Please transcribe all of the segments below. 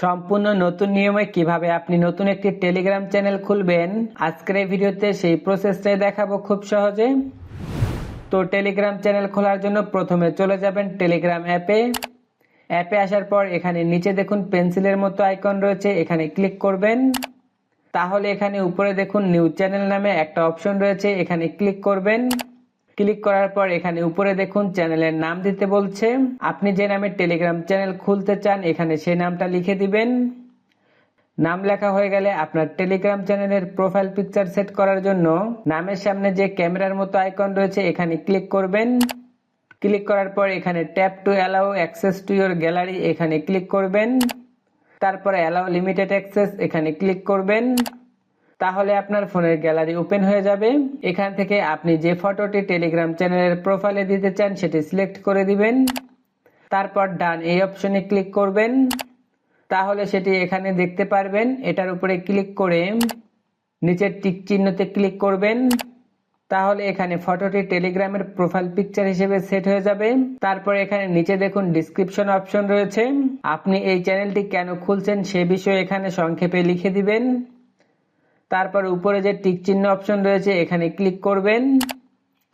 সম্পূর্ণ নতুন নিয়মে কীভাবে আপনি নতুন একটি টেলিগ্রাম চ্যানেল খুলবেন, আজকের এই ভিডিওতে সেই প্রসেসটাই দেখাবো খুব সহজে। তো টেলিগ্রাম চ্যানেল খোলার জন্য প্রথমে চলে যাবেন টেলিগ্রাম অ্যাপে অ্যাপে আসার পর এখানে নিচে দেখুন পেন্সিলের মতো আইকন রয়েছে, এখানে ক্লিক করবেন। তাহলে এখানে উপরে দেখুন নিউ চ্যানেল নামে একটা অপশন রয়েছে, এখানে ক্লিক করবেন। ক্লিক করার পর এখানে উপরে দেখুন চ্যানেলের নাম দিতে বলছে। আপনি যে নামে টেলিগ্রাম চ্যানেল খুলতে চান, এখানে সেই নামটা লিখে দিবেন। নাম লেখা হয়ে গেলে আপনার টেলিগ্রাম চ্যানেলের প্রোফাইল পিকচার সেট করার জন্য নামের সামনে যে ক্যামেরার মতো আইকন রয়েছে, এখানে ক্লিক করবেন। ক্লিক করার পর এখানে tap to allow access to your gallery, এখানে ক্লিক করবেন। তারপরে অ্যালাউ লিমিটেড অ্যাক্সেস, এখানে ক্লিক করবেন। তাহলে আপনার ফোনের গ্যালারি ওপেন হয়ে যাবে। এখান থেকে আপনি যে ফটোটি টেলিগ্রাম চ্যানেলের প্রোফাইলে দিতে চান, সেটি সিলেক্ট করে দিবেন। তারপর ডান এই অপশনে ক্লিক করবেন। তাহলে সেটি এখানে দেখতে পারবেন। এটার উপরে ক্লিক করে নিচের টিক চিহ্নতে ক্লিক করবেন। তাহলে এখানে ফটোটি টেলিগ্রামের প্রোফাইল পিকচার হিসেবে সেট হয়ে যাবে। তারপর এখানে নিচে দেখুন ডিসক্রিপশন অপশন রয়েছে। আপনি এই চ্যানেলটি কেন খুলছেন সে বিষয়ে এখানে সংক্ষেপে লিখে দিবেন। তারপর উপরে যে টিক চিহ্ন অপশন রয়েছে, এখানে ক্লিক করবেন।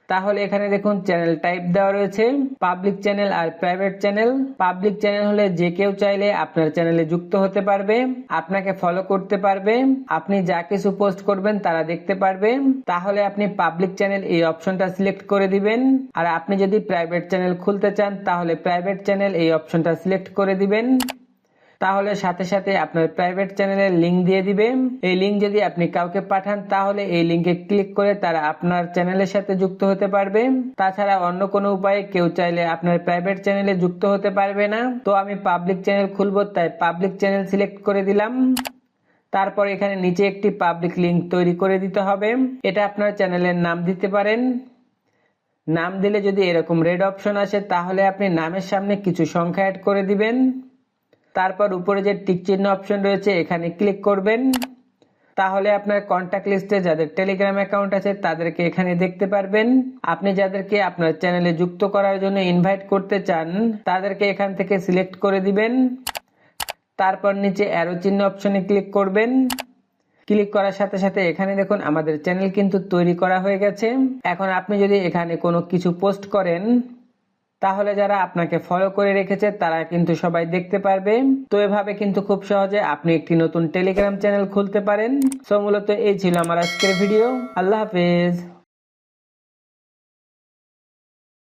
তাহলে এখানে দেখুন, চ্যানেল টাইপ দেওয়া রয়েছে, পাবলিক চ্যানেল আর প্রাইভেট চ্যানেল। পাবলিক চ্যানেল হলে যে কেউ চাইলে আপনার চ্যানেলে যুক্ত হতে পারবে, আপনাকে ফলো করতে পারবে, আপনি যা কিছু পোস্ট করবেন তারা দেখতে পারবে। তাহলে আপনি পাবলিক চ্যানেল এই অপশনটা সিলেক্ট করে দিবেন। আর আপনি যদি প্রাইভেট চ্যানেল খুলতে চান, তাহলে প্রাইভেট চ্যানেল এই অপশনটা সিলেক্ট করে দিবেন। তাহলে সাথে সাথে আপনার প্রাইভেট চ্যানেলের লিংক দিয়ে দিবে। এই লিংক যদি আপনি কাউকে পাঠান, তাহলে এই লিংকে ক্লিক করে তারা আপনার চ্যানেলের সাথে যুক্ত হতে পারবে। তাছাড়া অন্য কোনো উপায়ে কেউ চাইলে আপনার প্রাইভেট চ্যানেলে যুক্ত হতে পারবে না। তো আমি পাবলিক চ্যানেল খুলবো, তাই পাবলিক চ্যানেল সিলেক্ট করে দিলাম। তারপর এখানে নিচে একটি পাবলিক লিংক তৈরি করে দিতে হবে। এটা আপনার চ্যানেলের নাম দিতে পারেন। নাম দিলে যদি এরকম রেড অপশন আসে, তাহলে আপনি নামের সামনে কিছু সংখ্যা অ্যাড করে দিবেন। তারপর উপরে যে টিক চিহ্ন অপশন রয়েছে, এখানে ক্লিক করবেন। তাহলে আপনার কন্ট্যাক্ট লিস্টে যাদের টেলিগ্রাম অ্যাকাউন্ট আছে, তাদেরকে এখানে দেখতে পারবেন। আপনি যাদেরকে আপনার চ্যানেলে যুক্ত করার জন্য ইনভাইট করতে চান, তাদেরকে এখান থেকে সিলেক্ট করে দিবেন। তারপর নিচে অ্যারো চিহ্ন অপশনে ক্লিক করবেন। ক্লিক করার সাথে সাথে এখানে দেখুন, আমাদের চ্যানেল কিন্তু তৈরি করা হয়ে গেছে। এখন আপনি যদি এখানে কোনো কিছু পোস্ট করেন তাহলে যারা আপনাকে ফলো করে রেখেছে, তারা কিন্তু সবাই দেখতে পারবে। তো এভাবে কিন্তু খুব সহজে আপনি একটি নতুন টেলিগ্রাম চ্যানেল খুলতে পারেন। সো মূলত এই ছিল আমার আজকের ভিডিও আল্লাহ হাফেজ।